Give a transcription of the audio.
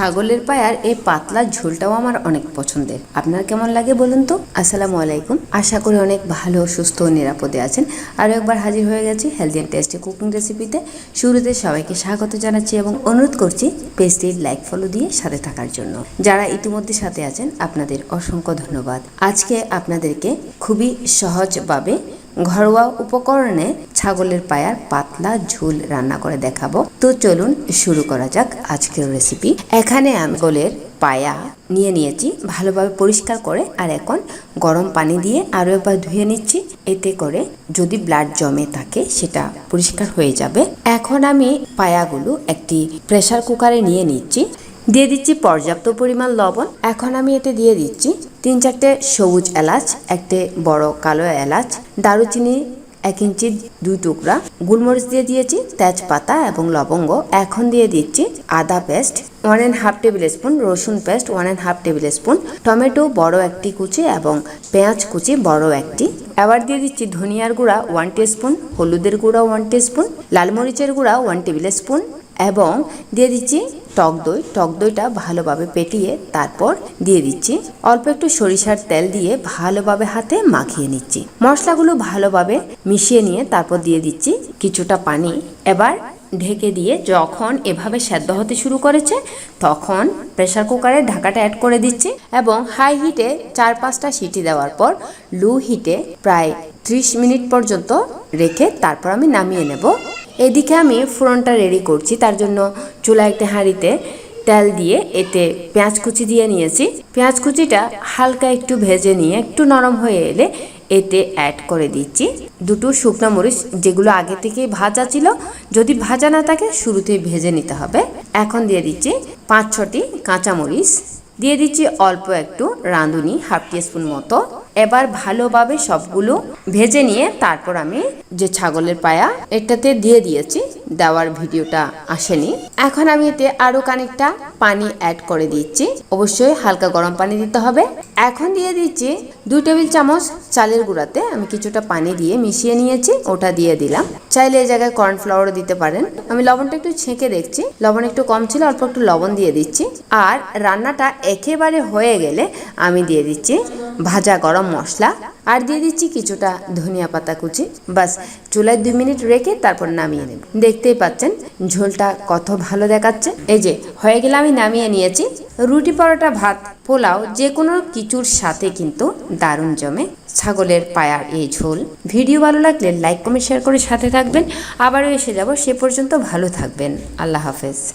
ছাগলের পায়ার, এই পাতলা ঝোলটাও আমার অনেক পছন্দের। আপনার কেমন লাগে বলুন তো? আসসালামু আলাইকুম। আশা করি অনেক ভালো, সুস্থ ও নিরাপদে আছেন। আরও একবার হাজির হয়ে গেছি হেলদি অ্যান্ড টেস্টি কুকিং রেসিপিতে শুরুতে সবাইকে স্বাগত জানাচ্ছি এবং অনুরোধ করছি পেজটি লাইক ফলো দিয়ে সাথে থাকার জন্য। যারা ইতিমধ্যে সাথে আছেন, আপনাদের অসংখ্য ধন্যবাদ। আজকে আপনাদেরকে খুবই সহজভাবে ঘরোয়া উপকরণে ছাগলের পায়ার পাতলা ঝোল রান্না করে দেখাবো। তো চলুন শুরু করা যাক আজকের রেসিপি এখানে আমি গোলের পায়া নিয়ে নিয়েছি, ভালোভাবে পরিষ্কার করে, আর এখন গরম পানি দিয়ে আরও একবার ধুয়ে নিচ্ছি। এতে করে যদি ব্লাড জমে থাকে, সেটা পরিষ্কার হয়ে যাবে। এখন আমি পায়াগুলো একটি প্রেসার কুকারে নিয়ে নিচ্ছি। দিয়ে দিচ্ছি পর্যাপ্ত পরিমাণ লবণ। এখন আমি এতে দিয়ে দিচ্ছি তিন চারটে সবুজ এলাচ, একটি বড় কালো এলাচ, দারুচিনি এক ইঞ্চি দুই টুকরা, গোলমরিচ দিয়ে দিয়েছি তেজপাতা এবং লবঙ্গ। এখন দিয়ে দিচ্ছি আদা paste one and half table spoon রসুন paste one and half table spoon tomato বড় একটি কুচি এবং পেঁয়াজ কুচি বড় একটি। এবার দিয়ে দিচ্ছি ধনিয়ার গুঁড়া ওয়ান স্পুন হলুদের গুঁড়া ওয়ান টি স্পুন লাল মরিচের গুঁড়া ওয়ান টেবিল স্পুন এবং দিয়ে দিচ্ছি টক দই। টক দইটা ভালোভাবে পেটিয়ে তারপর দিয়ে দিচ্ছি। অল্প একটু সরিষার তেল দিয়ে ভালোভাবে হাতে মাখিয়ে নিচ্ছি। মশলাগুলো ভালোভাবে মিশিয়ে নিয়ে তারপর দিয়ে দিচ্ছি কিছুটা পানি। এবার ঢেকে দিয়ে যখন এভাবে সেদ্ধ হতে শুরু করেছে, তখন প্রেসার কুকারে ঢাকাটা অ্যাড করে দিচ্ছি এবং হাই হিটে চার পাঁচটা সিটি দেওয়ার পর লো হিটে প্রায় ত্রিশ মিনিট পর্যন্ত রেখে তারপর আমি নামিয়ে নেব। এদিকে আমি ফোড়নটা রেডি করছি, তার জন্য চুলা একটা হাঁড়িতে তেল দিয়ে এতে পেঁয়াজ কুচি দিয়ে নিয়েছি। পেঁয়াজ কুচিটা হালকা একটু ভেজে নিয়ে একটু নরম হয়ে এলে এতে অ্যাড করে দিচ্ছি। দুটো শুকনো মরিচ যেগুলো আগে থেকেই ভাজা ছিল, যদি ভাজা না থাকে শুরুতেই ভেজে নিতে হবে। এখন দিয়ে দিচ্ছি পাঁচ ছটি কাঁচামরিচ। দিয়ে দিচ্ছি অল্প একটু রাঁধুনি হাফ টিস্পুন মতো। এবার ভালোভাবে সবগুলো ভেজে নিয়ে তারপর আমি যে ছাগলের পায়া এটাতে দিয়ে দিয়েছি। দেওয়ার ভিডিওটা আসেনি। এখন আমি এতে আরও খানিকটা পানি অ্যাড করে দিচ্ছি। অবশ্যই হালকা গরম পানি দিতে হবে। এখন দিয়ে দিচ্ছি দুই টেবিল চামচ চালের গুঁড়াতে আমি কিছুটা পানি দিয়ে মিশিয়ে নিয়েছি, ওটা দিয়ে দিলাম। চাইলে এই জায়গায় কর্নফ্লাওয়ারও দিতে পারেন। আমি লবণটা একটু ছেঁকে দেখছি। লবণ একটু কম ছিল, অল্প একটু লবণ দিয়ে দিচ্ছি। আর রান্নাটা একেবারে হয়ে গেলে আমি দিয়ে দিচ্ছি ভাজা গরম মশলা। আর দিয়ে দিচ্ছি কিছুটা ধনিয়া পাতা কুচি। বাস চুলায় দুই মিনিট রেখে তারপর নামিয়ে নেব। দেখতেই পাচ্ছেন, ঝোলটা কত ভালো দেখাচ্ছে। এই যে, হয়ে গেলে আমি নামিয়ে নিয়েছি। রুটি পরোটা, ভাত, পোলাও, যে কোনো কিছুর সাথে কিন্তু দারুণ জমে ছাগলের পায়ার এই ঝোল। ভিডিও ভালো লাগলে লাইক, কমেন্ট শেয়ার করে সাথে থাকবেন। আবারও এসে যাব, সে পর্যন্ত ভালো থাকবেন। আল্লাহ হাফেজ।